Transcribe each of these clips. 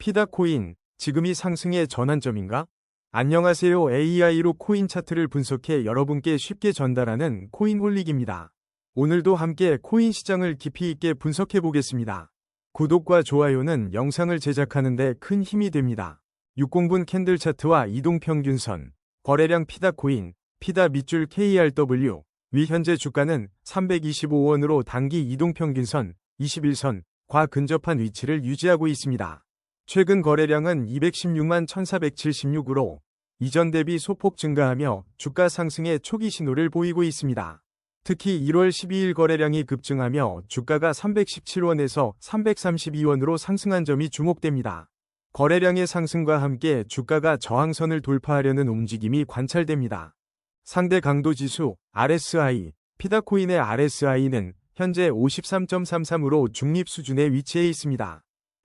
피다코인, 지금이 상승의 전환점인가? 안녕하세요. AI로 코인 차트를 분석해 여러분께 쉽게 전달하는 코인홀릭입니다. 오늘도 함께 코인 시장을 깊이 있게 분석해 보겠습니다. 구독과 좋아요는 영상을 제작하는 데 큰 힘이 됩니다. 60분 캔들 차트와 이동평균선, 거래량 피다 코인, 피다 밑줄 KRW, 위 현재 주가는 325원으로 단기 이동평균선, 21선, 과 근접한 위치를 유지하고 있습니다. 최근 거래량은 216만 1476으로 이전 대비 소폭 증가하며 주가 상승의 초기 신호를 보이고 있습니다. 특히 1월 12일 거래량이 급증하며 주가가 317원에서 332원으로 상승한 점이 주목됩니다. 거래량의 상승과 함께 주가가 저항선을 돌파하려는 움직임이 관찰됩니다. 상대 강도 지수 RSI, 피다코인의 RSI는 현재 53.33으로 중립 수준에 위치해 있습니다.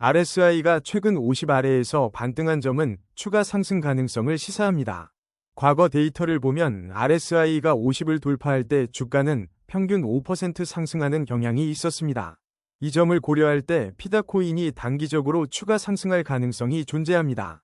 RSI가 최근 50 아래에서 반등한 점은 추가 상승 가능성을 시사합니다. 과거 데이터를 보면 RSI가 50을 돌파할 때 주가는 평균 5% 상승하는 경향이 있었습니다. 이 점을 고려할 때 피다코인이 단기적으로 추가 상승할 가능성이 존재합니다.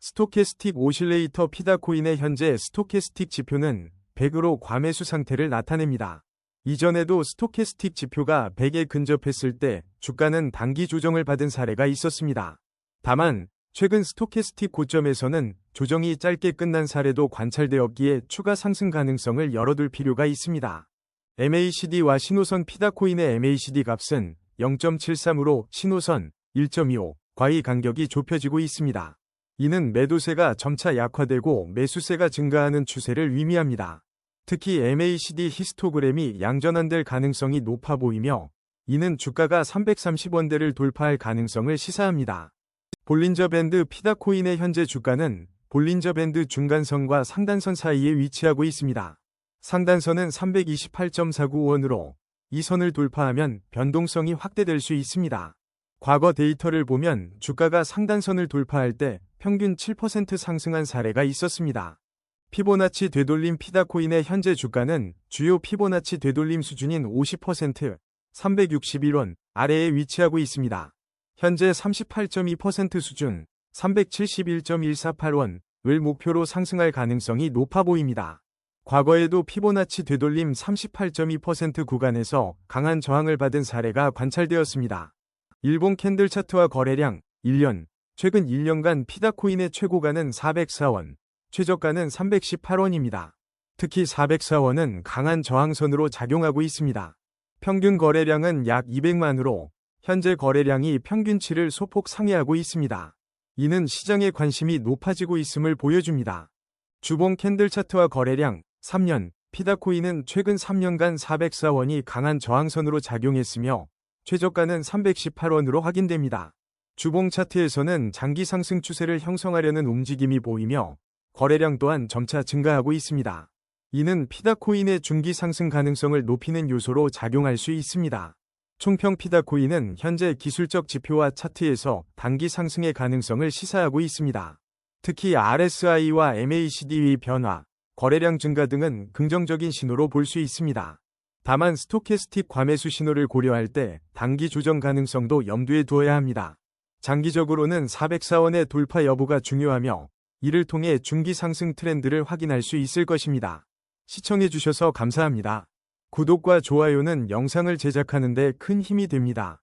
스토캐스틱 오실레이터 피다코인의 현재 스토캐스틱 지표는 100으로 과매수 상태를 나타냅니다. 이전에도 스토캐스틱 지표가 100에 근접했을 때 주가는 단기 조정을 받은 사례가 있었습니다. 다만 최근 스토캐스틱 고점에서는 조정이 짧게 끝난 사례도 관찰되었기에 추가 상승 가능성을 열어둘 필요가 있습니다. MACD와 신호선 피다코인의 MACD 값은 0.73으로 신호선 1.25 과의 간격이 좁혀지고 있습니다. 이는 매도세가 점차 약화되고 매수세가 증가하는 추세를 의미합니다. 특히 MACD 히스토그램이 양전환될 가능성이 높아 보이며 이는 주가가 330원대를 돌파할 가능성을 시사합니다. 볼린저 밴드 피다코인의 현재 주가는 볼린저 밴드 중간선과 상단선 사이에 위치하고 있습니다. 상단선은 328.49원으로 이 선을 돌파하면 변동성이 확대될 수 있습니다. 과거 데이터를 보면 주가가 상단선을 돌파할 때 평균 7% 상승한 사례가 있었습니다. 피보나치 되돌림 피다코인의 현재 주가는 주요 피보나치 되돌림 수준인 50% 361원 아래에 위치하고 있습니다. 현재 38.2% 수준 371.148원을 목표로 상승할 가능성이 높아 보입니다. 과거에도 피보나치 되돌림 38.2% 구간에서 강한 저항을 받은 사례가 관찰되었습니다. 일본 캔들 차트와 거래량 1년 최근 1년간 피다코인의 최고가는 404원, 최저가는 318원입니다. 특히 404원은 강한 저항선으로 작용하고 있습니다. 평균 거래량은 약 200만으로 현재 거래량이 평균치를 소폭 상회하고 있습니다. 이는 시장의 관심이 높아지고 있음을 보여줍니다. 주봉 캔들 차트와 거래량 3년 피다코인은 최근 3년간 404원이 강한 저항선으로 작용했으며 최저가는 318원으로 확인됩니다. 주봉 차트에서는 장기 상승 추세를 형성하려는 움직임이 보이며 거래량 또한 점차 증가하고 있습니다. 이는 피다코인의 중기 상승 가능성을 높이는 요소로 작용할 수 있습니다. 총평 피다코인은 현재 기술적 지표와 차트에서 단기 상승의 가능성을 시사하고 있습니다. 특히 RSI와 MACD의 변화, 거래량 증가 등은 긍정적인 신호로 볼 수 있습니다. 다만 스토캐스틱 과매수 신호를 고려할 때 단기 조정 가능성도 염두에 두어야 합니다. 장기적으로는 404원의 돌파 여부가 중요하며 이를 통해 중기 상승 트렌드를 확인할 수 있을 것입니다. 시청해주셔서 감사합니다. 구독과 좋아요는 영상을 제작하는 데 큰 힘이 됩니다.